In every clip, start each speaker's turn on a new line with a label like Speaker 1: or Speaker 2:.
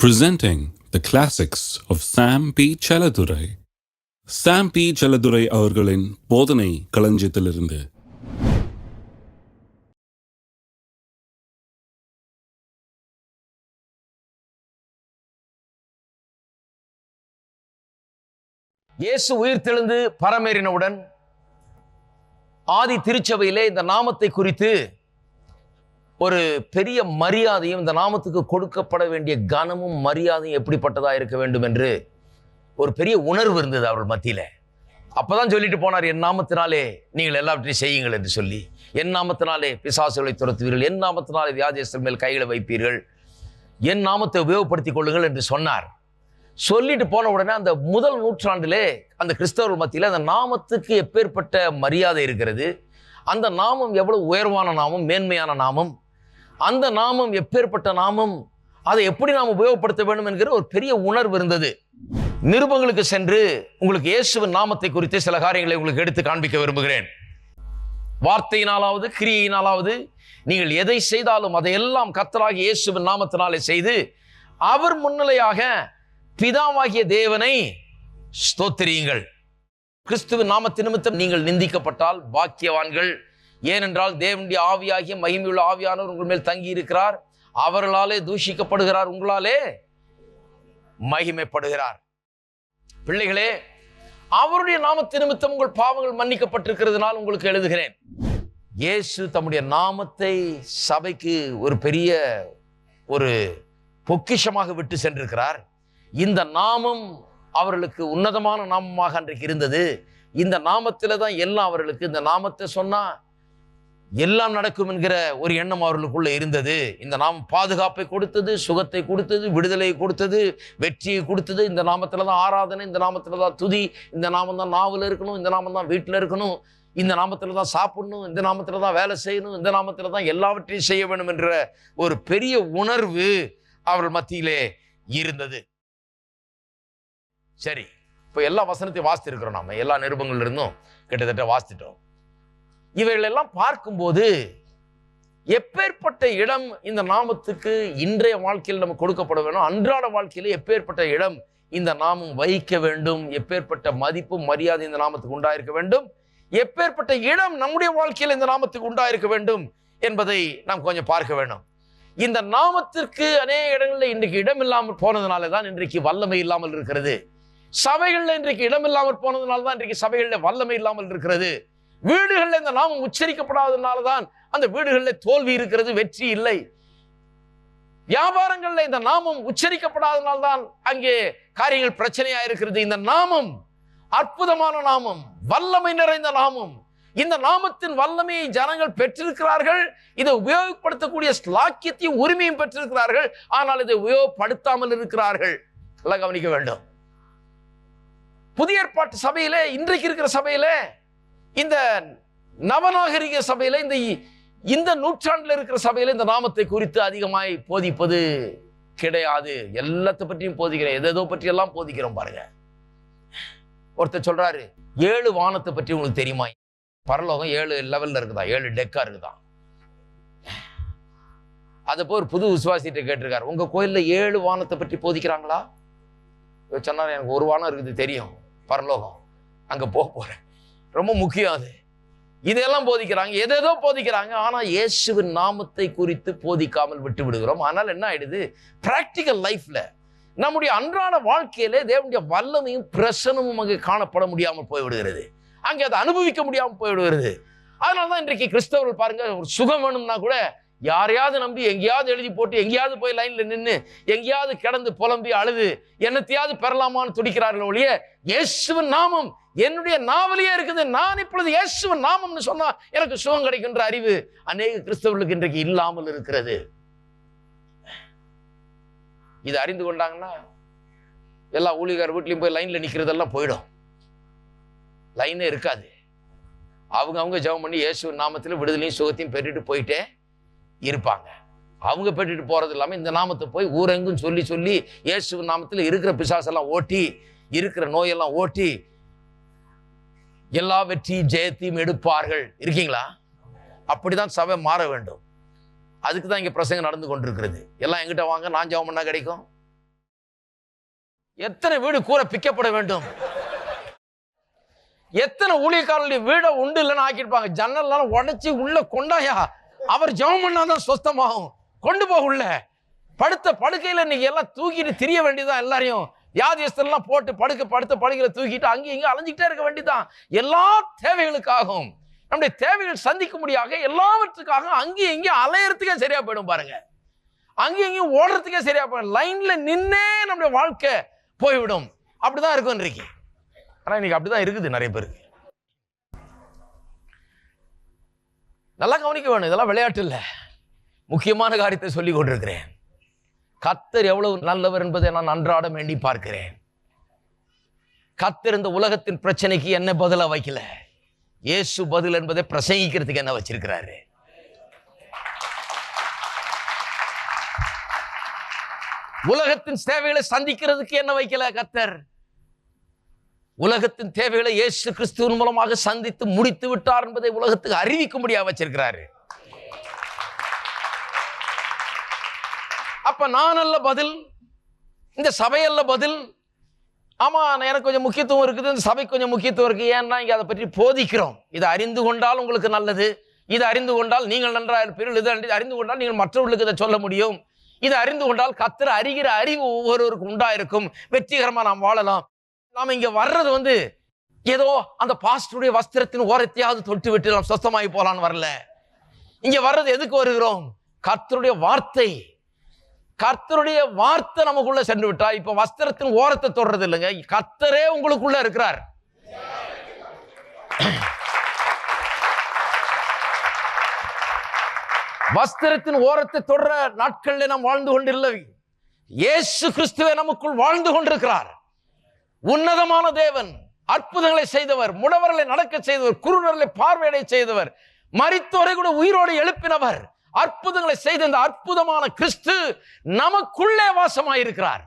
Speaker 1: presenting the classics of Sam P. Chaladurai. Sam P. Chaladurai அவர்களின் போதனை களஞ்சியத்திலிருந்து
Speaker 2: இயேசு உயிர்த்தெழுந்து பரமேறினவுடன் ஆதி திருச்சபையிலே இந்த நாமத்தை குறித்து ஒரு பெரிய மரியாதையும் இந்த நாமத்துக்கு கொடுக்கப்பட வேண்டிய கனமும் மரியாதையும் எப்படிப்பட்டதாக இருக்க வேண்டும் என்று ஒரு பெரிய உணர்வு இருந்தது அவர்கள் மத்தியில். அப்போதான் சொல்லிட்டு போனார் என் நாமத்தினாலே நீங்கள் எல்லாவற்றையும் செய்யுங்கள் என்று சொல்லி. என் நாமத்தினாலே பிசாசுகளை துரத்துவீர்கள். என் நாமத்தினாலே வியாதியஸ்தர் மேல் கைகளை வைப்பீர்கள். என் நாமத்தை உபயோகப்படுத்திக் கொள்ளுங்கள் என்று சொன்னார். சொல்லிட்டு போன உடனே அந்த முதல் நூற்றாண்டிலே அந்த கிறிஸ்தவர்கள் மத்தியில் அந்த நாமத்துக்கு எப்பேற்பட்ட மரியாதை இருக்கிறது அந்த நாமம் எவ்வளவு உயர்வான நாமம் மேன்மையான நாமம் அந்த நாமம் எப்பேற்பட்ட நாமம் அதை எப்படி நாம் உபயோகப்படுத்த வேண்டும் என்கிற ஒரு பெரிய உணர்வு இருந்தது. நிருபங்களுக்கு சென்று உங்களுக்கு இயேசுவின் நாமத்தை குறித்து சில காரியங்களை உங்களுக்கு எடுத்து காண்பிக்க விரும்புகிறேன். வார்த்தையினாலாவது கிரியையினாலாவது நீங்கள் எதை செய்தாலும் அதையெல்லாம் கத்தராகி இயேசுவின் நாமத்தினாலே செய்து அவர் முன்னிலையாக பிதாவாகிய தேவனை ஸ்தோத்திரியுங்கள். கிறிஸ்துவின் நாமத்தின் நிமித்தம் நீங்கள் நிந்திக்கப்பட்டால் பாக்கியவான்கள் ஏனென்றால் தேவனுடைய ஆவியாகிய மகிமையுள்ள ஆவியானவர் உங்கள் மேல் தங்கி இருக்கிறார் அவர்களாலே தூஷிக்கப்படுகிறார் உங்களாலே மகிமைப்படுகிறார். பிள்ளைகளே அவருடைய நாமத்து நிமித்தம் உங்கள் பாவங்கள் மன்னிக்கப்பட்டிருக்கிறதுனால் உங்களுக்கு எழுதுகிறேன். இயேசு தம்முடைய நாமத்தை சபைக்கு ஒரு பெரிய ஒரு பொக்கிஷமாக விட்டு சென்றிருக்கிறார். இந்த நாமம் அவர்களுக்கு உன்னதமான நாமமாக அன்றைக்கு இருந்தது. இந்த நாமத்தில் தான் எல்லாம் அவர்களுக்கு இந்த நாமத்தை சொன்னால் எல்லாம் நடக்கும் என்கிற ஒரு எண்ணம் அவர்களுக்குள்ளே இருந்தது. இந்த நாம் பாதுகாப்பை கொடுத்தது சுகத்தை கொடுத்தது விடுதலையை கொடுத்தது வெற்றியை கொடுத்தது. இந்த நாமத்தில் தான் ஆராதனை இந்த நாமத்தில் தான் துதி இந்த நாமம் தான் நாவில் இருக்கணும் இந்த நாமம் தான் வீட்டில் இருக்கணும் இந்த நாமத்தில் தான் சாப்பிடணும் இந்த நாமத்தில் தான் வேலை செய்யணும் இந்த நாமத்தில் தான் எல்லாவற்றையும் செய்ய வேண்டும் என்ற ஒரு பெரிய உணர்வு அவர்கள் மத்தியிலே இருந்தது. சரி இப்போ எல்லா வசனத்தையும் வாசித்து இருக்கிறோம் நாம. எல்லா நிருபங்கள்ல இருந்தும் கிட்டத்தட்ட வாசித்துட்டோம். இவைகள் எல்லாம் பார்க்கும்போது எப்பேற்பட்ட இடம் இந்த நாமத்துக்கு இன்றைய வாழ்க்கையில் நம்ம கொடுக்கப்பட வேணும்? அன்றாட வாழ்க்கையில் எப்பேற்பட்ட இடம் இந்த நாமம் வகிக்க வேண்டும்? எப்பேற்பட்ட மதிப்பும் மரியாதை இந்த நாமத்துக்கு உண்டாயிருக்க வேண்டும்? எப்பேற்பட்ட இடம் நம்முடைய வாழ்க்கையில் இந்த நாமத்துக்கு உண்டாயிருக்க வேண்டும் என்பதை நாம் கொஞ்சம் பார்க்க வேண்டும் இந்த நாமத்திற்கு அநேக இடங்களில் இன்றைக்கு இடம் இல்லாமல் போனதுனால தான் இன்றைக்கு வல்லமை இல்லாமல் இருக்கிறது. சபைகளில் இன்றைக்கு இடம் இல்லாமல் போனதுனால தான் இன்றைக்கு சபைகளில் வல்லமை இல்லாமல் இருக்கிறது. வீடுகளில் இந்த நாமம் உச்சரிக்கப்படாததுனால தான் அந்த வீடுகளில் தோல்வி இருக்கிறது வெற்றி இல்லை. வியாபாரங்களில் இந்த நாமம் உச்சரிக்கப்படாததுனால தான் அங்கே காரியங்கள் பிரச்சனையா இருக்கிறது இந்த நாமம் அற்புதமான நாமம் வல்லமை நிறைந்த நாமம். இந்த நாமத்தின் வல்லமையை ஜனங்கள் பெற்றிருக்கிறார்கள். இதை உபயோகப்படுத்தக்கூடிய ஸ்லாக்கியத்தையும் உரிமையும் பெற்றிருக்கிறார்கள். ஆனால் இதை உபயோகப்படுத்தாமல் இருக்கிறார்கள். நல்லா கவனிக்க வேண்டும். புதிய ஏற்பாட்டு சபையிலே இன்றைக்கு இருக்கிற சபையிலே இந்த நவநாகரிக சபையில இந்த இந்த நூற்றாண்டில் இருக்கிற சபையில இந்த நாமத்தை குறித்து அதிகமாய் போதிப்பது கிடையாது. எல்லாத்த பற்றியும் போதிக்கிறேன். எதோ பற்றியெல்லாம் போதிக்கிறோம் பாருங்க. ஒருத்தர் சொல்றாரு ஏழு வானத்தை பற்றி உங்களுக்கு தெரியுமா? பரலோகம் ஏழு லெவல்ல இருக்குதா? ஏழு டெக்கா இருக்குதா? அதை போய் ஒரு புது விசுவாசிட்ட கேட்டிருக்காரு. உங்க கோயில்ல ஏழு வானத்தை பற்றி போதிக்கிறாங்களா? சொன்னார் எனக்கு ஒரு வானம் இருக்குது தெரியும். பரலோகம். அங்க போக போறேன். ரொம்ப முக்கியம் அது. இதெல்லாம் போதிக்கிறாங்க. எதேதோ போதிக்கிறாங்க. ஆனால் இயேசுவின் நாமத்தை குறித்து போதிக்காமல் விட்டு விடுகிறோம். ஆனால் என்ன ஆயிடுது? ப்ராக்டிக்கல் லைஃப்ல நம்முடைய அன்றாட வாழ்க்கையிலே தேவனுடைய வல்லமையும் பிரசனமும் அங்கே காணப்பட முடியாமல் போய்விடுகிறது. அங்கே அதை அனுபவிக்க முடியாமல் போய்விடுகிறது. அதனால தான் இன்றைக்கு கிறிஸ்தவர்கள் பாருங்க ஒரு சுகம் வேணும்னா கூட யாரையாவது நம்பி எங்கேயாவது எழுதி போட்டு எங்கேயாவது போய் லைன்ல நின்று எங்கேயாவது கிடந்து புலம்பி அழுது என்னத்தையாவது பெறலாமான்னு துடிக்கிறார்கள் ஒழிய இயேசுவின் நாமம் என்னுடைய நாவலியே இருக்குது. நான் இப்பொழுது இயேசுவன் நாமம்னு சொன்னா எனக்கு சுகம் கிடைக்கின்ற அறிவு அநேக கிறிஸ்தவர்களுக்கு இன்றைக்கு இல்லாமல் இருக்கிறது. இது அறிந்து கொண்டாங்கன்னா எல்லா ஊழியர் வீட்லையும் போய் லைன்ல நிக்கிறதெல்லாம் போயிடும். லைனே இருக்காது. அவங்க அவங்க ஜெபம் பண்ணி இயேசு நாமத்தில் விடுதலையும் சுகத்தையும் பெற்றுட்டு போயிட்டே இருப்பாங்க. அவங்க பெற்றுட்டு போறது இல்லாமல் இந்த நாமத்தை போய் ஊரெங்கும் சொல்லி சொல்லி இயேசு நாமத்தில் இருக்கிற பிசாசெல்லாம் ஓட்டி இருக்கிற நோயெல்லாம் ஓட்டி எல்லா வெற்றியும் ஜெயத்தையும் எடுப்பார்கள். இருக்கீங்களா? அப்படிதான் சபை மாற வேண்டும். அதுக்கு தான் இங்கே பிரசங்கம் நடந்து கொண்டிருக்கிறது. எல்லாம் எங்கிட்ட வாங்க நான் ஜெபம் பண்ணா கிடைக்கும்? எத்தனை வீடு கூரை பிக்கப்பட வேண்டும்? எத்தனை ஊழியக்காரர்களுடைய வீடை உண்டு இல்லைன்னு ஆக்கியிருப்பாங்க. ஜன்னல்லாம் உடைச்சி உள்ள கொண்டாயா? அவர் ஜெபம் பண்ணாதான் சொஸ்தமாகும். கொண்டு போக உள்ள. படுத்த படுக்கையில் இன்னைக்கு எல்லாம் தூக்கிட்டு திரிய வேண்டியதான் எல்லாரையும். வியாதியஸ்தெல்லாம் போட்டு படுக்க படுத்த படுக்கையில தூக்கிட்டு அங்கேயும் இங்கேயும் அலைஞ்சிக்கிட்டே இருக்க வேண்டிதான் எல்லா தேவைகளுக்காகவும் நம்முடைய தேவைகள் சந்திக்க முடியாத எல்லாவற்றுக்காக அங்கேயும் இங்கேயும் அலையறதுக்கே சரியாக போயிடும் பாருங்க. அங்கேயும் இங்கேயும் ஓடுறதுக்கே சரியாக போயிடும். லைனில் நின்னே நம்முடைய வாழ்க்கை போய்விடும். அப்படிதான் இருக்கும் இன்றைக்கு. இன்றைக்கி இன்னைக்கு அப்படிதான் இருக்குது நிறைய பேருக்கு. நல்லா கவனிக்க வேணும். இதெல்லாம் விளையாட்டு இல்லை. முக்கியமான காரியத்தை சொல்லி கொண்டிருக்கிறேன். கத்தர் எவ்வளவு நல்லவர் என்பதை நான் அன்றாடம் எண்ணி பார்க்கிறேன். கத்தர் இந்த உலகத்தின் பிரச்சனைக்கு என்ன பதிலா வைக்கல? இயேசு பதில் என்பதை பிரசங்கிக்கிறதுக்கு என்ன வச்சிருக்கிறாரு? உலகத்தின் தேவைகளை சந்திக்கிறதுக்கு என்ன வைக்கல கத்தர்? உலகத்தின் தேவைகளை இயேசு கிறிஸ்துவின் மூலமாக சந்தித்து முடித்து விட்டார் என்பதை உலகத்துக்கு அறிவிக்கும்படியாக வச்சிருக்கிறாரு. அப்ப நான் அல்ல பதில் இந்த சபையல்ல பதில். ஆமா எனக்கு கொஞ்சம் முக்கியத்துவம் இருக்குது இந்த சபைக்கு கொஞ்சம் முக்கியத்துவம் இருக்கு. ஏன்னா இங்க அதை பற்றி போதிக்கிறோம். இதை அறிந்து கொண்டால் உங்களுக்கு நல்லது. இதை அறிந்து கொண்டால் நீங்கள் நன்றாக இருப்பீர்கள். இதை அறிந்து- அறிந்து கொண்டால் நீங்கள் மற்றவர்களுக்கு இதை சொல்ல முடியும். இதை அறிந்து கொண்டால் கத்திர அறிகிற அறிவு ஒவ்வொருவருக்கும் உண்டாயிருக்கும். வெற்றிகரமா நாம் வாழலாம். நாம் இங்க வர்றது வந்து ஏதோ அந்த பாஸ்டருடைய வஸ்திரத்தின் ஓரத்தையாவது தொட்டு விட்டு நாம் சொத்தமாகி போலான்னு வரல. இங்க வர்றது எதுக்கு வருகிறோம்? கத்தருடைய வார்த்தை. கர்த்தருடைய வார்த்தை நமக்குள்ள சென்று விட்டா இப்ப வஸ்திரத்தின் ஓரத்தை தொடுறது இல்லைங்க கர்த்தரே உங்களுக்குள்ள இருக்கிறார். வஸ்திரத்தின் ஓரத்தை தொடர நாட்கள்ல நாம் வாழ்ந்து கொண்டில்லை. இயேசு கிறிஸ்துவை நமக்குள் வாழ்ந்து கொண்டிருக்கிறார். உன்னதமான தேவன் அற்புதங்களை செய்தவர் முடவர்களை நடக்க செய்தவர் குருநர்களை பார்வையடை செய்தவர் மறித்தோரை கூட உயிரோடு எழுப்பினவர். அற்புதங்களை செய்த இந்த அற்புதமான கிறிஸ்து நமக்குள்ளே வாசமாயிருக்கிறார்.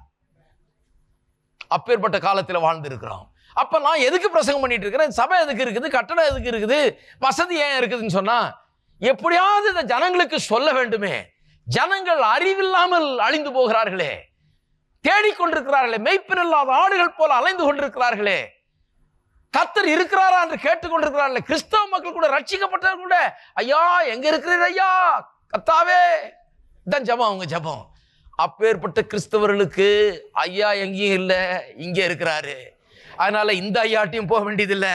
Speaker 2: அப்பேற்பட்ட காலத்தில் வாழ்ந்திருக்கிறோம். அப்ப நான் எதுக்கு பிரசங்கம் பண்ணிட்டு இருக்கிறேன்? சபை எதுக்கு இருக்குது? கட்டடம் எதுக்கு இருக்குது? வசதி ஏன் இருக்குதுன்னு சொன்னா எப்படியாவது இந்த ஜனங்களுக்கு சொல்ல வேண்டுமே. ஜனங்கள் அறிவில்லாமல் அழிந்து போகிறார்களே. தேடிக்கொண்டிருக்கிறார்களே மெய்ப்பின் இல்லாத ஆடுகள் போல அலைந்து கொண்டிருக்கிறார்களே. கத்தர் இருக்கிறாரா என்று கேட்டுக்கொண்டிருக்கிறார்கள் கிறிஸ்தவ மக்கள் கூட ரட்சிக்கப்பட்டவர்கள் கூட ஐயா எங்க இருக்கிறீர் ஐயா? கத்தாவே. இதான் ஜபம் அவங்க ஜபம். அப்பேற்பட்ட கிறிஸ்தவர்களுக்கு ஐயா எங்கேயும் இல்லை இங்கே இருக்கிறாரு. அதனால இந்த ஐயாட்டையும் போக வேண்டியதில்லை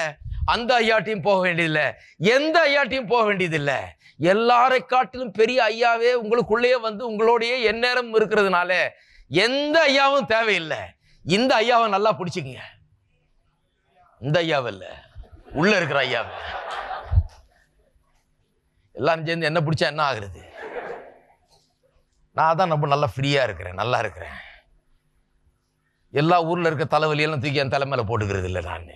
Speaker 2: அந்த ஐயாட்டையும் போக வேண்டியதில்லை எந்த ஐயாட்டையும் போக வேண்டியதில்லை. எல்லாரை காட்டிலும் பெரிய ஐயாவே உங்களுக்குள்ளேயே வந்து உங்களோடையே எந்நேரம் இருக்கிறதுனால எந்த ஐயாவும் தேவையில்லை. இந்த ஐயாவை நல்லா பிடிச்சிக்கங்க. இந்த ஐயாவை இல்லை. உள்ள இருக்கிற ஐயாவை. எல்லாரும் சேர்ந்து என்ன பிடிச்சா என்ன ஆகுறது? நான் தான் ரொம்ப நல்லா ஃப்ரீயாக இருக்கிறேன் நல்லா இருக்கிறேன். எல்லா ஊரில் இருக்க தலைவலியெல்லாம் தூக்கி என் தலைமையில் போட்டுக்கிறது இல்லை நான்.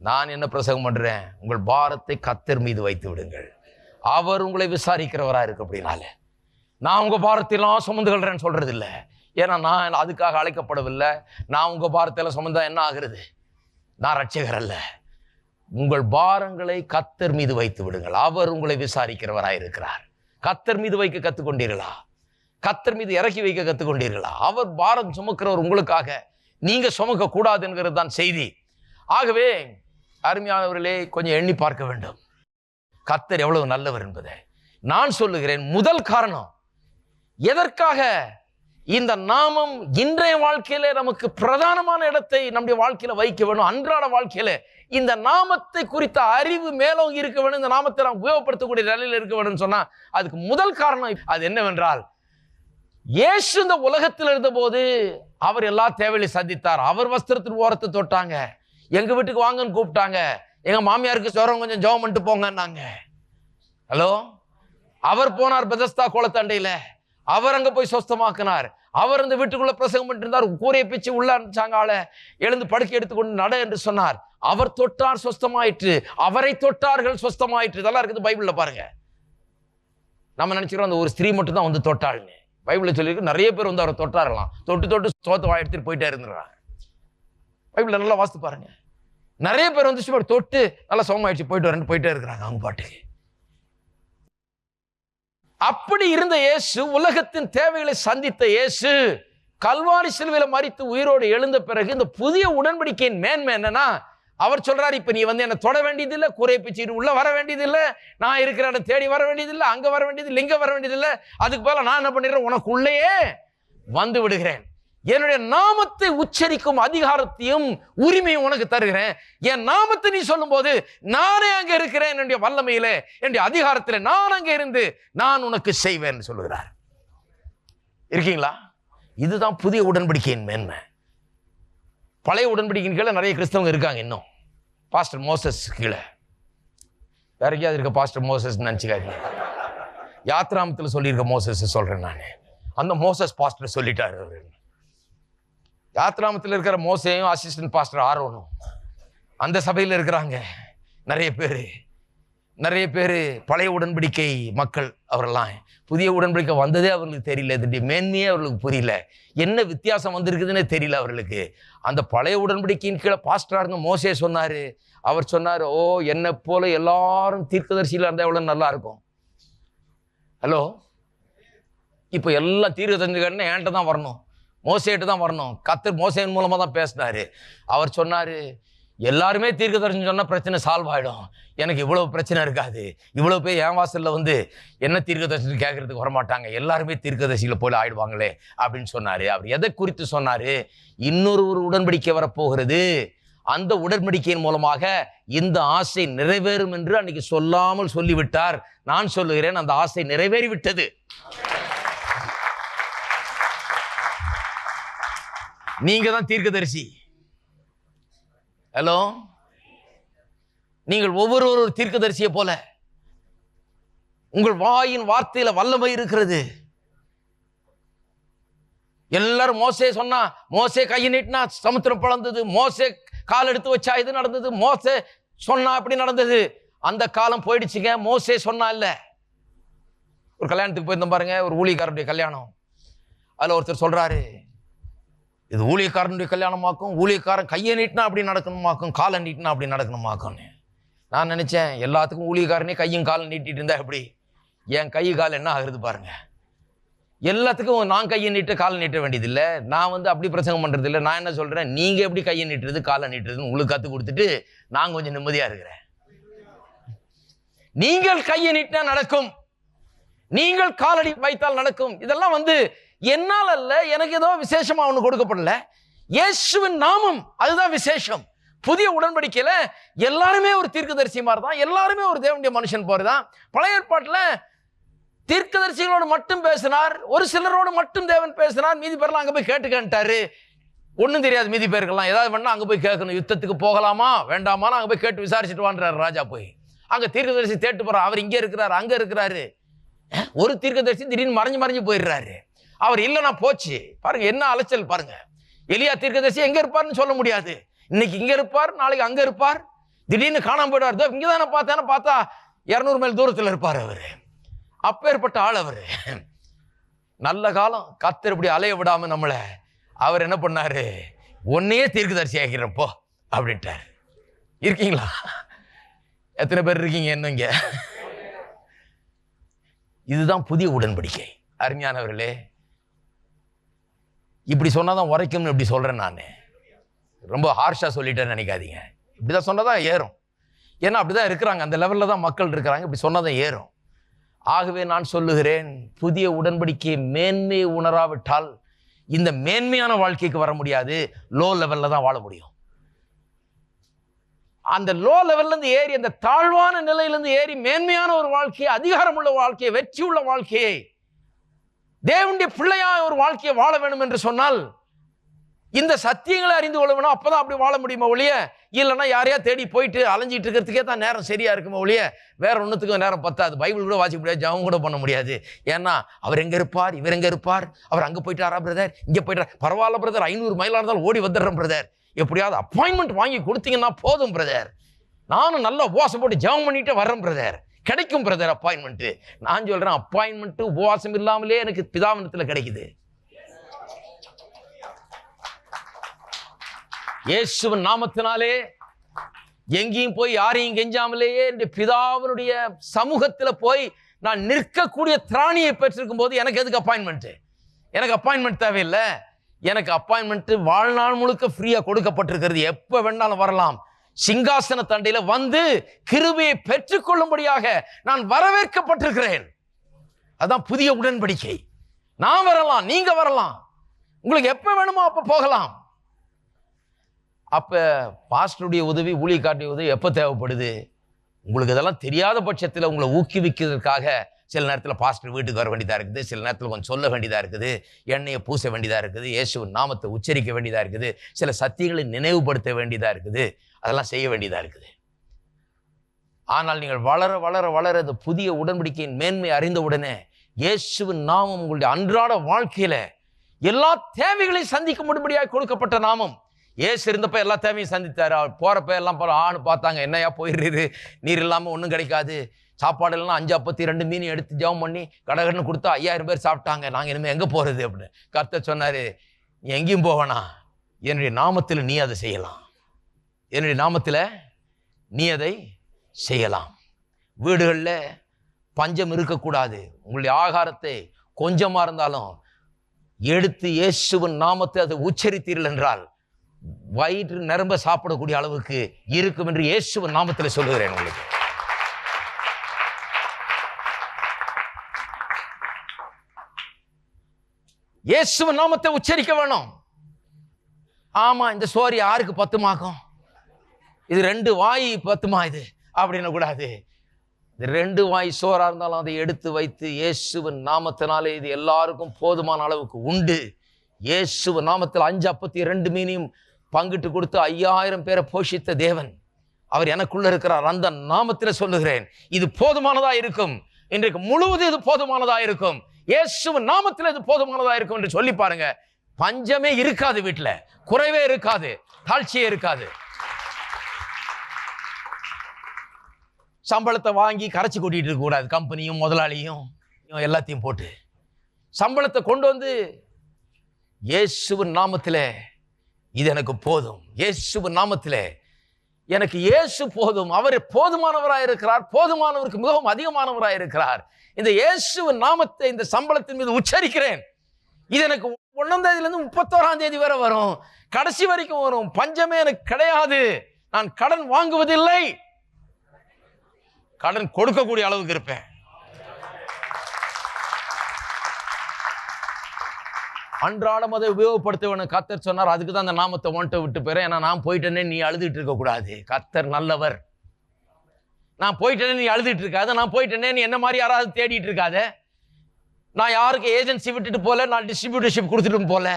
Speaker 2: நான் என்ன பிரசங்கம் பண்ணுறேன் உங்கள் பாரத்தை கத்தர் மீது வைத்து விடுங்கள். அவர் உங்களை விசாரிக்கிறவராக இருக்கு அப்படின்னால. நான் உங்கள் பாரத்தையெல்லாம் சுமந்து கொள்றேன்னு இல்லை. ஏன்னா நான் அதுக்காக அழைக்கப்படவில்லை. நான் உங்கள் பாரத்தையெல்லாம் சுமந்தா என்ன ஆகுறது? நான் ரட்சகர் அல்ல. உங்கள் பாரங்களை கத்தர் மீது வைத்து விடுங்கள். அவர் உங்களை விசாரிக்கிறவராக இருக்கிறார் கத்தர் மீது வைக்க கற்றுக்கொண்டீர்களா கத்தர் மீது இறக்கி வைக்க கற்றுக்கொண்டீர்களா அவர் பாரம் சுமக்கிறவர் உங்களுக்காக. நீங்கள் சுமக்க கூடாது என்கிறது தான் செய்தி. ஆகவே அருமையானவர்களே கொஞ்சம் எண்ணி பார்க்க வேண்டும். கத்தர் எவ்வளவு நல்லவர் என்பதை. நான் சொல்லுகிறேன் முதல் காரணம் எதற்காக இந்த நாமம் இன்றைய வாழ்க்கையில நமக்கு பிரதானமான இடத்தை நம்முடைய வாழ்க்கையில வைக்க வேணும்? அன்றாட வாழ்க்கையில இந்த நாமத்தை குறித்த அறிவு மேலோங்கி இருக்க வேணும்? இந்த நாமத்தை நாம் உபயோகப்படுத்தக்கூடிய நிலையில் இருக்க வேணும்னு சொன்னா அதுக்கு முதல் காரணம் அது என்னவென்றால் இயேசு இந்த உலகத்தில் இருந்தபோது அவர் எல்லா தேவையிலையும் சந்தித்தார். அவர் வஸ்திரத்தின் ஓரத்தை தொட்டாங்க. எங்கள் வீட்டுக்கு வாங்கன்னு கூப்பிட்டாங்க. எங்கள் மாமியாருக்கு சோரம் கொஞ்சம் ஜெபம் பண்ணிட்டு போங்கன்னாங்க. ஹலோ? அவர் போனார் பெதஸ்தா குளத்தண்டையில அவர் அங்கே போய் சொஸ்தமாக்கினார். அவர் அந்த வீட்டுக்குள்ளே பிரசங்கம் பண்ணிட்டு இருந்தார். கூரையை பிச்சு உள்ள அனுப்பிச்சாங்க ஆளை. எழுந்து படுக்கை எடுத்துக்கொண்டு நட என்று சொன்னார். அவர் தொட்டார் சொஸ்தமாயிற்று. அவரை தொட்டார்கள் சொஸ்தமாயிற்று. இதெல்லாம் இருக்குது பைபிளில் பாருங்க. நம்ம நினச்சிக்கிறோம் அந்த ஒரு ஸ்திரீ மட்டும் தான் வந்து தொட்டாள்னு. பைபிளில் சொல்லியிருக்கு நிறைய பேர் வந்து அவரை தொட்டாரலாம். தொட்டு தொட்டு சோத்து வாய் எடுத்துட்டு போயிட்டே இருந்துடுறாங்க. பைபிள்ல நல்லா வாசித்து பாருங்க. நிறைய பேர் வந்து சும்மா தொட்டு நல்லா சோமாயிடுச்சு போயிட்டு வரேன்னு போயிட்டே இருக்கிறாங்க அவங்க பாட்டுக்கு. அப்படி இருந்த இயேசு உலகத்தின் தேவைகளை சந்தித்த இயேசு கல்வாரி சிலுவையில மறித்து உயிரோடு எழுந்த பிறகு இந்த புதிய உடன்படிக்கையின் மேன்மை என்னன்னா அவர் சொல்றாரு இப்ப நீ வந்து என்ன தொட வேண்டியதில்லை கூரை பிச்சு உள்ள வர வேண்டியதில்லை நான் இருக்கிற இடம் தேடி வர வேண்டியதில்லை அங்க வர வேண்டியதில்லை இங்க வர வேண்டியதில்லை அதுக்கு பதிலாக நான் என்ன பண்ணிடுறேன் உனக்குள்ளேயே வந்து விடுகிறேன். என்னுடைய நாமத்தை உச்சரிக்கும் அதிகாரத்தையும் உரிமையும் உனக்கு தருகிறேன். என் நாமத்தை நீ சொல்லும்போது நானே அங்க இருக்கிறேன் என்னுடைய வல்லமையில என்னுடைய அதிகாரத்தில் நான் அங்கே இருந்து நான் உனக்கு செய்வேன் சொல்லுகிறார். இருக்கீங்களா? இதுதான் புதிய உடன்படிக்கையின் மேன்மை. பழைய உடன்படிக்கையின் கீழே நிறைய கிறிஸ்தவங்க இருக்காங்க இன்னும். பாஸ்டர் மோசஸ் கீழே. வேற எங்கேயாவது இருக்க பாஸ்டர் மோசஸ் நினச்சிக்காதீங்க. யாத்ராமத்தில் சொல்லியிருக்க மோசஸ் சொல்கிறேன் நான். அந்த மோசஸ் பாஸ்டர் சொல்லிட்டார் அவர். யாத்ராமத்தில் இருக்கிற மோசையும் அசிஸ்டன்ட் பாஸ்டர் ஆரோனும். அந்த சபையில் இருக்கிறாங்க நிறைய பேர். நிறைய பேர் பழைய உடன்படிக்கை மக்கள் அவரெல்லாம். புதிய உடன்படிக்கை வந்ததே அவர்களுக்கு தெரியல இதனுடைய மேன்மையே அவர்களுக்கு புரியல. என்ன வித்தியாசம் வந்திருக்குதுன்னே தெரியல அவர்களுக்கு. அந்த பழைய உடன்படிக்கையின் கீழே பாஸ்டராருங்க மோசே சொன்னார். அவர் சொன்னார் ஓ என்னை போல எல்லாரும் தீர்க்கதரிசியில் இருந்தால் எவ்வளோ நல்லா இருக்கும் ஹலோ இப்போ எல்லாம் தீர்க்கதரிசிகள்னா என்கிட்ட தான் வரணும். மோசேட்டு தான் வரணும். கத்தர் மோசையின் மூலமாக தான் பேசினாரு. அவர் சொன்னார் எல்லாருமே தீர்க்கதரிசனம் சொன்னால் பிரச்சனை சால்வ் ஆகிடும் எனக்கு இவ்வளோ பிரச்சனை இருக்காது. இவ்வளோ பேர் என் வாசலில் வந்து என்ன தீர்க்கதரிசனம் கேட்கறதுக்கு வரமாட்டாங்க. எல்லாருமே தீர்க்கதரிசியில் போல ஆயிடுவாங்களே அப்படின்னு சொன்னார். அவர் எதை குறித்து சொன்னார்? இன்னொரு ஒரு உடன்படிக்கை வரப்போகிறது. அந்த உடன்படிக்கையின் மூலமாக இந்த ஆசை நிறைவேறும் என்று அன்னைக்கு சொல்லாமல் சொல்லிவிட்டார். நான் சொல்லுகிறேன் அந்த ஆசை நிறைவேறிவிட்டது. நீங்க தான் தீர்க்கதரிசி. ஹலோ நீங்கள் ஒவ்வொரு தீர்க்கதரிசியை போல. உங்கள் வாயின் வார்த்தையில வல்லமை இருக்கிறது. எல்லாரும் மோசே சொன்னா மோசே கையை நீட்டினா சமுத்திரம் பிளந்தது. மோசே கால் எடுத்து வச்சா இது நடந்தது. மோசே சொன்னா அப்படி நடந்தது. அந்த காலம் போயிடுச்சுங்க. மோசே சொன்னா இல்லை. ஒரு கல்யாணத்துக்கு போயிருந்தோம் பாருங்க. ஒரு ஊழியக்காரனுடைய கல்யாணம். அதில் ஒருத்தர் சொல்றாரு இது ஊழியக்காரனுடைய கல்யாணமாக்கும் ஊழியக்காரன் கையை நீட்டினா அப்படி நடக்கணுமாக்கும் காலை நீட்டினா அப்படி நடக்கணுமாக்கும்னு. நான் நினச்சேன் எல்லாத்துக்கும் ஊழியக்காரனே கையும் காலம் நீட்டிட்டு இருந்தா எப்படி? என் கை கால் என்ன ஆகுறது பாருங்க. எல்லாத்துக்கும் நான் கையை நீட்டு காலை நீட்ட வேண்டியதில்லை. நான் வந்து அப்படி பிரசங்கம் பண்ணுறது இல்லை நான் என்ன சொல்கிறேன் நீங்கள் எப்படி கையை நீட்டுறது காலை நீட்டுறதுன்னு உங்களுக்கு கற்றுக் கொடுத்துட்டு நான் கொஞ்சம் நிம்மதியாக இருக்கிறேன். நீங்கள் கையை நீட்டினா நடக்கும். நீங்கள் காலடி வைத்தால் நடக்கும். இதெல்லாம் வந்து என்னால் அல்ல எனக்கு ஏதோ விசேஷமாக ஒன்று கொடுக்கப்படல. இயேசுவின் நாமம் அதுதான் விசேஷம். புதிய உடன்படிக்கையில் எல்லாருமே ஒரு தீர்க்கதரிசி மாதிரி தான் எல்லாருமே ஒரு தேவனுடைய மனுஷன் போறதான் பழைய ஏற்பாட்டில் தீர்க்கதரிசிகளோடு மட்டும் பேசினார் ஒரு சிலரோடு மட்டும் தேவன் பேசினார் மீதி பேர்லாம் அங்கே போய் கேட்டுக்கன்ட்டாரு ஒன்றும் தெரியாது மீதி பேருக்கெல்லாம். ஏதாவது வேணா அங்கே போய் கேட்கணும். யுத்தத்துக்கு போகலாமா வேண்டாமான்னு அங்கே போய் கேட்டு விசாரிச்சுட்டு வான்றாரு ராஜா போய். அங்கே தீர்க்கதரிசி தேட்டு போகிறார் அவர் இங்கே இருக்கிறார் அங்கே இருக்கிறாரு. ஒரு தீர்க்கதரிசி திடீர்னு மறைஞ்சு மறைஞ்சு போயிடுறாரு. அவர் இல்லைன்னா போச்சு. பாருங்க என்ன அலைச்சல் பாருங்க. எலியா தீர்க்கதரிசி எங்க இருப்பார்னு சொல்ல முடியாது. இன்னைக்கு இங்க இருப்பார் நாளைக்கு அங்க இருப்பார். திடீர்னு காணாம போயிடுவார். இதோ இங்கே தானே பார்த்தேன்னு பார்த்தா இரநூறு மைல் தூரத்தில் இருப்பார் அவர். அப்பேற்பட்ட ஆள் அவர். நல்ல காலம் கத்தர் இப்படி அலைய விடாம நம்மளை. அவர் என்ன பண்ணாரு? ஒன்னையே தீர்க்கதரிசி ஆகிறப்போ அப்படின்ட்டார். இருக்கீங்களா? எத்தனை பேர் இருக்கீங்க என்னங்க இதுதான் புதிய உடன்படிக்கை. அருமையானவர்களே இப்படி சொன்னால் தான் உரைக்கும்னு இப்படி சொல்கிறேன் நான். ரொம்ப ஹார்ஷாக சொல்லிட்டேன்னு நினைக்காதீங்க. இப்படி தான் சொன்னால் தான் ஏறும். ஏன்னா அப்படிதான் இருக்கிறாங்க. அந்த லெவலில் தான் மக்கள் இருக்கிறாங்க. இப்படி சொன்னாதான் ஏறும். ஆகவே நான் சொல்லுகிறேன் புதிய உடன்படிக்கையை மேன்மையை உணராவிட்டால் இந்த மேன்மையான வாழ்க்கைக்கு வர முடியாது. லோ லெவலில் தான் வாழ முடியும். அந்த லோ லெவல்லேருந்து ஏறி அந்த தாழ்வான நிலையிலேருந்து ஏறி மேன்மையான ஒரு வாழ்க்கையை அதிகாரமுள்ள வாழ்க்கையை வெற்றி உள்ள வாழ்க்கையை தேவனுடைய பிள்ளையா ஒரு வாழ்க்கையை வாழ வேணும் என்று சொன்னால் இந்த சத்தியங்களை அறிந்து கொள்ள வேணும். அப்பதான் அப்படி வாழ முடியுமா ஒழிய? இல்லைன்னா யாரையா தேடி போயிட்டு அலைஞ்சிட்டு இருக்கிறதுக்கே தான் நேரம் சரியாக இருக்குமா ஒழிய? வேற ஒன்றுத்துக்கும் நேரம் பத்தாது. பைபிள் கூட வாசிக்க முடியாது ஜெபம் கூட பண்ண முடியாது. ஏன்னா அவர் எங்கே இருப்பார்? இவர் எங்கே இருப்பார்? அவர் அங்கே போயிட்டாரா பிரதர் இங்கே போயிட்டார்? பரவாயில்ல பிரதர் ஐநூறு மைலாக இருந்தாலும் ஓடி வந்துடுறேன் பிரதர் எப்படியாவது அப்பாயின்மெண்ட் வாங்கி கொடுத்தீங்கன்னா போதும் பிரதர் நானும் நல்லா உபவாசம் போட்டு ஜெபம் பண்ணிட்டு வர்றேன் பிரதர் கிடைக்கும் பிரதர் அப்பாயின்மெண்ட்டு நான் சொல்கிறேன் அப்பாயின்மெண்ட்டு உபவாசம் இல்லாமலே எனக்கு பிதாவனத்தில் கிடைக்குது. இயேசுவன் நாமத்தினாலே எங்கேயும் போய் யாரையும் கெஞ்சாமலேயே என் பிதாவினுடைய சமூகத்தில் போய் நான் நிற்கக்கூடிய திராணியை பெற்றிருக்கும் போது எனக்கு எதுக்கு அப்பாயின்மெண்ட்டு எனக்கு அப்பாயின்மெண்ட் தேவையில்லை. எனக்கு அப்பாயின்மெண்ட்டு வாழ்நாள் முழுக்க ஃப்ரீயாக கொடுக்கப்பட்டிருக்கிறது. எப்போ வேணாலும் வரலாம். சிங்காசன தண்டையில வந்து கிருபையை பெற்றுக்கொள்ளும்படியாக நான் வரவேற்கப்பட்டிருக்கிறேன். அதான் புதிய உடன்படிக்கை. நான் வரலாம் நீங்க வரலாம். உங்களுக்கு எப்ப வேணுமோ அப்ப போகலாம். அப்ப பாஸ்டருடைய உதவி ஊழியக்காட்டுடைய உதவி எப்ப தேவைப்படுது? உங்களுக்கு இதெல்லாம் தெரியாத பட்சத்தில் உங்களை ஊக்குவிக்கிறதுக்காக சில நேரத்தில் பாஸ்டர் வீட்டுக்கு வர வேண்டியதாக இருக்குது. சில நேரத்தில் கொஞ்சம் சொல்ல வேண்டியதாக இருக்குது. எண்ணெயை பூச வேண்டியதாக இருக்குது. இயேசுவின் நாமத்தை உச்சரிக்க வேண்டியதாக இருக்குது. சில சத்தியங்களை நினைவுபடுத்த வேண்டியதாக இருக்குது. அதெல்லாம் செய்ய வேண்டியதாக இருக்குது. ஆனால் நீங்கள் வளர வளர வளர அது புதிய உடன்படிக்கையின் மேன்மை அறிந்தவுடனே இயேசுவின் நாமம் உங்களுடைய அன்றாட வாழ்க்கையில் எல்லா தேவைகளையும் சந்திக்க முடிபடியாக கொடுக்கப்பட்ட நாமம். ஏசு இருந்தப்ப எல்லா தேவையும் சந்தித்தார். அவர் போகிறப்ப எல்லாம் போற ஆணு பார்த்தாங்க என்னையா போயிடுறது? நீர் இல்லாமல் ஒன்றும் கிடைக்காது. சாப்பாடு எல்லாம் அஞ்சு அப்பத்தி ரெண்டு மீன் எடுத்து ஜெபம் பண்ணி கடகடன்னு கொடுத்தா ஐயாயிரம் பேர் சாப்பிட்டாங்க. நாங்கள் இனிமேல் எங்கே போகிறது அப்படின்னு கர்த்தர் சொன்னார் நீ எங்கேயும் போவேனா என்னுடைய நாமத்தில் நீ அதை செய்யலாம். என்னுடைய நாமத்தில் நீ அதை செய்யலாம். வீடுகளில் பஞ்சம் இருக்கக்கூடாது. உங்களுடைய ஆகாரத்தை கொஞ்சமாக இருந்தாலும் எடுத்து இயேசுவின் நாமத்தை அதை உச்சரித்தீர்கள் என்றால் வயிற்று நிரம்ப சாப்பிடக்கூடிய அளவுக்கு இருக்கும் என்று இயேசுவின் நாமத்தில் சொல்லுகிறேன் உங்களுக்கு. இயேசுவின் நாமத்தை உச்சரிக்க வேணும். ஆமா இந்த சோறு யாருக்கு பத்துமாக்கும் இது ரெண்டு வாய் பத்துமா இது? அப்படின்னு கூடாது ரெண்டு வாய் சோறா இருந்தாலும் அதை எடுத்து வைத்து இயேசுவின் நாமத்தினாலே இது எல்லாருக்கும் போதுமான அளவுக்கு உண்டு. இயேசுவின் நாமத்தில் அஞ்சு அப்பத்தி ரெண்டு மீனையும் பங்கிட்டு கொடுத்து ஐயாயிரம் பேரை போஷித்த தேவன். அவர் எனக்குள்ள இருக்கிறார். அந்த நாமத்தில் சொல்லுகிறேன் இது போதுமானதா இருக்கும்? இன்றைக்கு முழுவதும் இது போதுமானதா இருக்கும்? இயேசுவின் நாமத்தில் இது போதுமானதா இருக்கும் என்று சொல்லி பாருங்க. பஞ்சமே இருக்காது வீட்டில். குறைவே இருக்காது. தாழ்ச்சியே இருக்காது. சம்பளத்தை வாங்கி கரைச்சி கொட்டிட்டு இருக்கக்கூடாது கம்பெனியும் முதலாளியும் எல்லாத்தையும் போட்டு. சம்பளத்தை கொண்டு வந்து இயேசுவின் நாமத்திலே இது எனக்கு போதும். இயேசுவின் நாமத்தில் எனக்கு இயேசு போதும். அவர் போதுமானவராக இருக்கிறார். போதுமானவருக்கு மிகவும் அதிகமானவராக இருக்கிறார். இந்த இயேசுவின் நாமத்தை இந்த சம்பளத்தின் மீது உச்சரிக்கிறேன். இது எனக்கு ஒன்றாம் தேதியிலேருந்து முப்பத்தோராம் தேதி வரை வரும். கடைசி வரைக்கும் வரும். பஞ்சமே எனக்கு கிடையாது. நான் கடன் வாங்குவதில்லை. கடன் கொடுக்கக்கூடிய அளவுக்கு இருப்பேன். அன்றாடம் அதை உபயோகப்படுத்த வேணும் கத்தர் சொன்னார். அதுக்கு தான் அந்த நாமத்தை ஒன்ட்ட விட்டு போயிறேன். ஏன்னா நான் போயிட்டேனே நீ அழுதுகிட்டு இருக்கக்கூடாது கத்தர் நல்லவர். நான் போயிட்டேனே நீ அழுதுகிட்டு இருக்காத. நான் போயிட்டேனே நீ என்ன மாதிரி யாராவது தேடிட்டு இருக்காத. நான் யாருக்கு ஏஜென்சி விட்டுட்டு போல நான் டிஸ்ட்ரிபியூட்டர்ஷிப் கொடுத்துட்டு போல.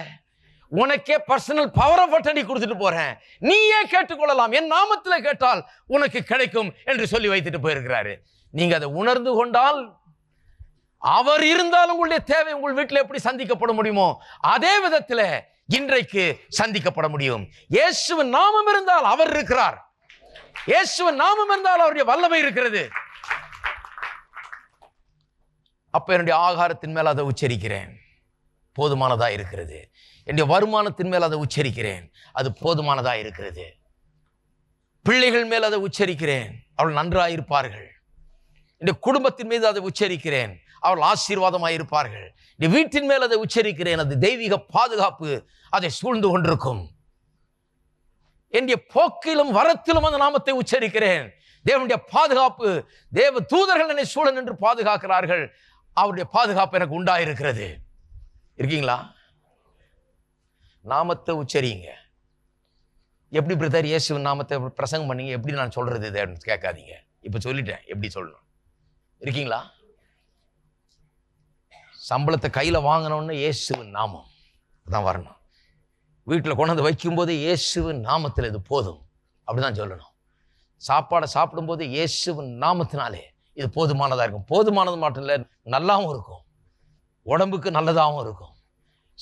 Speaker 2: உனக்கே பர்சனல் பவர் ஆஃப் அட்டர்னி கொடுத்துட்டு போறேன். நீயே கேட்டுக்கொள்ளலாம். என் நாமத்தில் கேட்டால் உனக்கு கிடைக்கும் என்று சொல்லி வைத்துட்டு போயிருக்கிறாரு. நீங்க அதை உணர்ந்து கொண்டால் அவர் இருந்தால் உங்களுடைய தேவை உங்கள் வீட்டில் எப்படி சந்திக்கப்பட முடியுமோ அதே விதத்தில் இன்றைக்கு சந்திக்கப்பட முடியும். இயேசுவின் நாமம் இருந்தால் அவர் இருக்கிறார். இயேசுவின் நாமம் இருந்தால் அவருடைய வல்லமை இருக்கிறது. அப்ப என்னுடைய ஆகாரத்தின் மேல் அதை உச்சரிக்கிறேன். போதுமானதா இருக்கிறது. என்னுடைய வருமானத்தின் மேல் அதை உச்சரிக்கிறேன். அது போதுமானதாக இருக்கிறது. பிள்ளைகள் மேல் அதை உச்சரிக்கிறேன். அவள் நன்றாக இருப்பார்கள் இந்த குடும்பத்தின் மீது அதை உச்சரிக்கிறேன். அவள் ஆசீர்வாதமாக இருப்பார்கள். இந்த வீட்டின் மேல் அதை உச்சரிக்கிறேன். அது தெய்வீக பாதுகாப்பு அதை சூழ்ந்து கொண்டிருக்கும். என்னுடைய போக்கிலும் வரத்திலும் அந்த நாமத்தை உச்சரிக்கிறேன். தேவனுடைய பாதுகாப்பு தேவ தூதர்கள் என்னை சூழ நின்று பாதுகாக்கிறார்கள். அவருடைய பாதுகாப்பு எனக்கு உண்டாயிருக்கிறது. இருக்கீங்களா? நாமத்தை உச்சரிங்க. எப்படி பிரதர் இயேசுவின் நாமத்தை பிரசங்கம் பண்ணீங்க? எப்படி நான் சொல்கிறது இது அப்படின்னு கேட்காதீங்க. இப்போ சொல்லிட்டேன். எப்படி சொல்லணும்? இருக்கீங்களா? சம்பளத்தை கையில் வாங்கினோன்னு இயேசுவின் நாமம். தான் வரணும். வீட்டில் கொண்டாந்து வைக்கும்போது இயேசுவின் நாமத்தில் இது போதும். அப்படி தான் சொல்லணும். சாப்பாடை சாப்பிடும்போது இயேசுவின் நாமத்தினாலே இது போதுமானதாக இருக்கும். போதுமானது மட்டும் இல்லை நல்லாவும் இருக்கும். உடம்புக்கு நல்லதாகவும் இருக்கும்.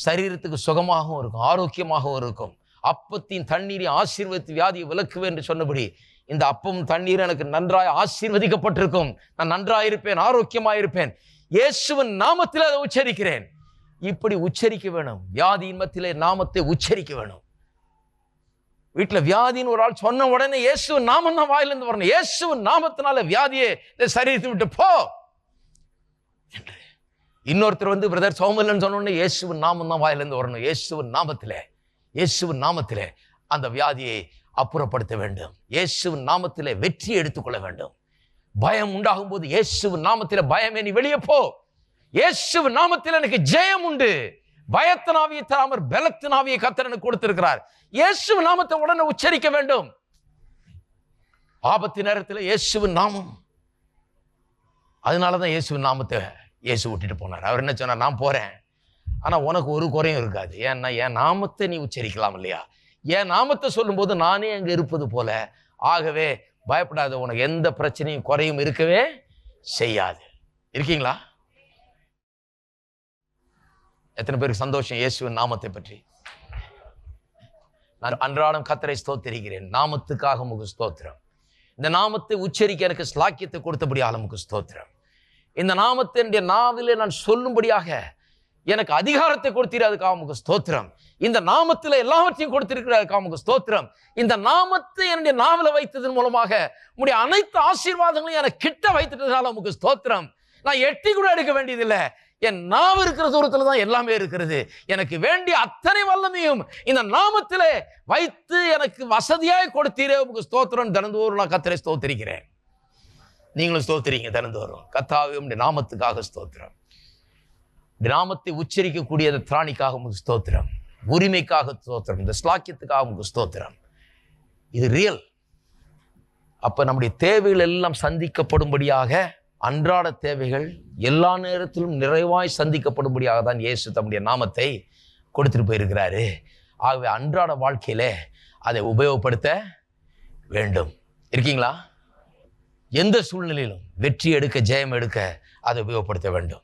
Speaker 2: சரீரத்துக்கு சுகமாகவும் இருக்கும் ஆரோக்கியமாகவும் இருக்கும். அப்பத்தின் தண்ணீரை ஆசீர்வதித்து வியாதியை விளக்குவேன் என்று சொன்னபடி இந்த அப்பம் தண்ணீர் எனக்கு நன்றாய் ஆசீர்வதிக்கப்பட்டிருக்கும். நான் நன்றாயிருப்பேன் இருப்பேன் இருப்பேன் இயேசுவின் நாமத்தில் அதை உச்சரிக்கிறேன். இப்படி உச்சரிக்க வேணும். வியாதியின் மத்தியிலே நாமத்தை உச்சரிக்க வேணும். வீட்டில் வியாதின்னு ஒரு ஆள் சொன்ன உடனே இயேசுவின் நாமம் தான் வாயிலிருந்து வரணும். இயேசுவின் நாமத்தினால வியாதியை இந்த சரீரத்தை விட்டு போ. இன்னொருத்தர் வந்து பிரதர் சோமல்லன்னு சொன்னோடனே இயேசுவின் நாமம் தான் வாயிலிருந்து வரணும். இயேசுவின் நாமத்தில் இயேசுவின் நாமத்திலே அந்த வியாதியை அப்புறப்படுத்த வேண்டும். இயேசுவின் நாமத்திலே வெற்றி எடுத்துக்கொள்ள வேண்டும். பயம் உண்டாகும் போது இயேசுவின் நாமத்திலே பயமே நீ வெளியே போ. இயேசுவின் நாமத்தில் எனக்கு ஜெயம் உண்டு. பயத்தினாவியை தராமற் பலத்தினாவியை கத்தர் எனக்கு கொடுத்திருக்கிறார். இயேசு நாமத்தை உடனே உச்சரிக்க வேண்டும். ஆபத்து நேரத்தில் இயேசுவின் நாமம். அதனால தான் இயேசுவின் நாமத்தை இயேசு விட்டுட்டு போனார். அவர் என்ன சொன்னார்? நான் போறேன். ஆனா உனக்கு ஒரு குறையும் இருக்காது. ஏன்னா என் நாமத்தை நீ உச்சரிக்கலாம் இல்லையா? என் நாமத்தை சொல்லும்போது நானே அங்கே இருப்பது போல. ஆகவே பயப்படாத உனக்கு எந்த பிரச்சனையும் குறையும் இருக்கவே செய்யாது. இருக்கீங்களா? எத்தனை பேருக்கு சந்தோஷம் இயேசுவின் நாமத்தை பற்றி? நான் அன்றாடம் கத்தரை ஸ்தோத்திரிக்கிறேன். நாமத்துக்காக உமக்கு ஸ்தோத்திரம். இந்த நாமத்தை உச்சரிக்க எனக்கு ஸ்லாக்கியத்தை கொடுத்தபடி உமக்கு ஸ்தோத்திரம். இந்த நாமத்தை என்னுடைய நாவிலே நான் சொல்லும்படியாக எனக்கு அதிகாரத்தை கொடுத்தீர் அதுக்காக உமக்கு ஸ்தோத்திரம். இந்த நாமத்தில் எல்லாவற்றையும் கொடுத்திருக்கிறார் அதுக்காக உமக்கு ஸ்தோத்திரம். இந்த நாமத்தை என்னுடைய நாவில வைத்ததன் மூலமாக உங்களுடைய அனைத்து ஆசீர்வாதங்களையும் எனக்கு கிட்ட வைத்துட்டதுனால உமக்கு ஸ்தோத்திரம். நான் எட்டி கூட எடுக்க வேண்டியதில்லை. என் நாவு இருக்கிற தூரத்தில் தான் எல்லாமே இருக்கிறது. எனக்கு வேண்டிய அத்தனை வல்லமையும் இந்த நாமத்திலே வைத்து எனக்கு வசதியாக கொடுத்தீரே உமக்கு ஸ்தோத்திரம். தினந்தோறும் நான் கத்தரை ஸ்தோத்திரிக்கிறேன். நீங்களும் ஸ்தோத்திரிங்க தினந்தோறும் கத்தாவே உடைய நாமத்துக்காக ஸ்தோத்திரம். நாமத்தை உச்சரிக்கக்கூடிய அந்த திராணிக்காக உங்களுக்கு ஸ்தோத்திரம். உரிமைக்காக ஸ்தோத்திரம். இந்த ஸ்லாக்கியத்துக்காக உங்களுக்கு ஸ்தோத்திரம். இது ரியல் அப்போ நம்முடைய தேவைகள் எல்லாம் சந்திக்கப்படும்படியாக அன்றாட தேவைகள் எல்லா நேரத்திலும் நிறைவாய் சந்திக்கப்படும்படியாக தான் இயேசு தம்முடைய நாமத்தை கொடுத்துட்டு போயிருக்கிறாரு. ஆகவே அன்றாட வாழ்க்கையிலே அதை உபயோகப்படுத்த வேண்டும். இருக்கீங்களா? எந்த சூழ்நிலையிலும் வெற்றி எடுக்க ஜெயம் எடுக்க அதை உபயோகப்படுத்த வேண்டும்.